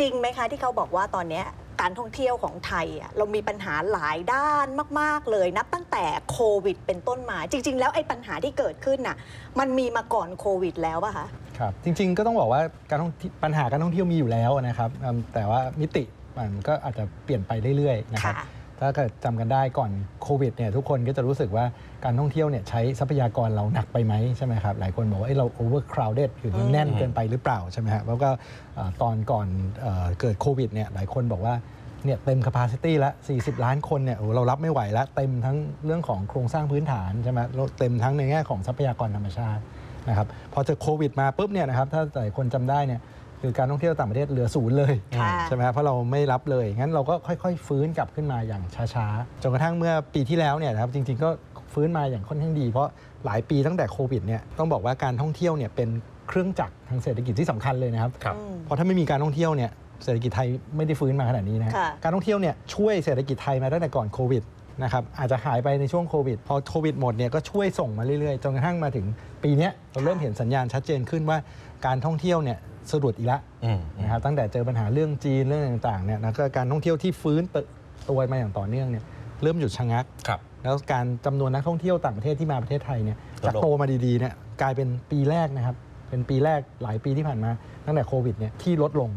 จริงไหมคะที่เขาบอกว่าตอนเนี้ยการท่องเที่ยวของไทยอะเรามีปัญหาหลายด้านมาก ๆ เลยนับตั้งแต่โควิดเป็นต้นมา จริง ๆ แล้วไอ้ปัญหาที่เกิดขึ้นน่ะมันมีมาก่อนโควิดแล้วป่ะคะ ครับจริง ๆ ก็ต้องบอกว่าการท่องเที่ยวปัญหาการท่องเที่ยวมีอยู่แล้วนะครับอืมแต่ว่ามิติมันก็อาจจะเปลี่ยนไปเรื่อยๆนะครับ ค่ะ ถ้าเกิดจำกันได้ก่อนโควิดเนี่ยทุกคนก็จะรู้สึกว่าการท่องเที่ยวเนี่ยใช้ทรัพยากรเราหนักไปไหมใช่ไหมครับหลายคนบอกว่าเอ้ยเรา overcrowded หรือเราแน่นเกินไปหรือเปล่าใช่ไหมครับแล้วก็เอ่อตอนก่อนเอ่อเกิดโควิดเนี่ยหลายคนบอกว่าเนี่ยเต็ม capacity ล้ว40 ล้านคนเนี่ยโอ้เรารับไม่ไหวแล้วเต็มทั้งเรื่องของโครงสร้างพื้นฐานใช่ไหมแล้วเต็มทั้งในแง่ของทรัพยากรธรรมชาตินะครับพอเจอโควิดมาปุ๊บเนี่ยนะครับถ้าหลายคนจำได้เนี่ย คือการท่องเที่ยวต่างประเทศเหลือศูนย์เลยค่ะใช่ไหมครับเพราะเราไม่รับเลย งั้นเราก็ค่อย ๆ ฟื้นกลับขึ้นมาอย่างช้าๆ จนกระทั่งเมื่อปีที่แล้วเนี่ยนะครับจริงๆ ก็ฟื้นมาอย่างค่อนข้างดี เพราะหลายปีตั้งแต่โควิดเนี่ยต้องบอกว่าการท่องเที่ยวเนี่ยเป็นเครื่องจักรทางเศรษฐกิจที่สำคัญเลยนะครับ ครับ อืม เพราะถ้าไม่มีการท่องเที่ยวเนี่ยเศรษฐกิจไทยไม่ได้ฟื้นมาขนาดนี้นะค่ะ การท่องเที่ยวเนี่ยช่วยเศรษฐกิจไทยมาตั้งแต่ก่อนโควิดนะครับอาจจะหายไปในช่วงโควิด พอโควิดหมดเนี่ยก็ช่วยส่งมาเรื่อยๆ จนกระทั่งมาถึงปีเนี้ยเราเริ่มเห็นสัญญาณชัดเจนขึ้นว่าการท่องเที่ยวเนี่ย สะดุดอีกแล้วอืมนะครับตั้งแต่เจอปัญหาเรื่องจีนเรื่องต่างๆเนี่ยแล้วก็การท่องเที่ยวที่ฟื้นตัวมาอย่างต่อเนื่องเนี่ยเริ่มหยุดชะงักครับแล้วการจำนวนนักท่องเที่ยวต่างประเทศที่มาประเทศไทยเนี่ยลดลงจากโตมาดีๆเนี่ยกลายเป็นปีแรกนะครับ เป็นปีแรกหลายปีที่ผ่านมา ตั้งแต่โควิดเนี่ยที่ลดลง